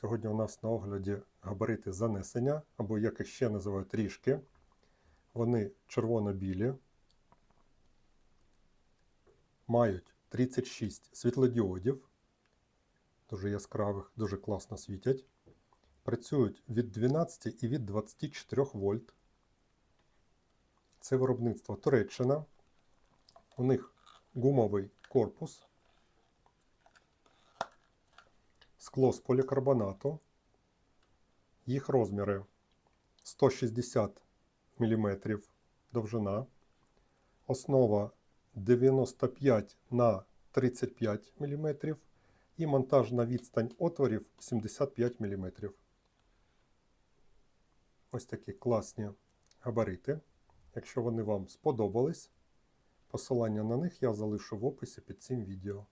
Сьогодні у нас на огляді габарити занесення, або як їх ще називають ріжки. Вони червоно-білі, мають 36 світлодіодів, дуже яскравих, дуже класно світять. Працюють від 12 і від 24 вольт. Це виробництво Туреччина. У них гумовий корпус, скло з полікарбонату. Їх розміри 160 мм довжина, основа 95 на 35 мм і монтажна відстань отворів 75 мм. Ось такі класні габарити. Якщо вони вам сподобались, посилання на них я залишу в описі під цим відео.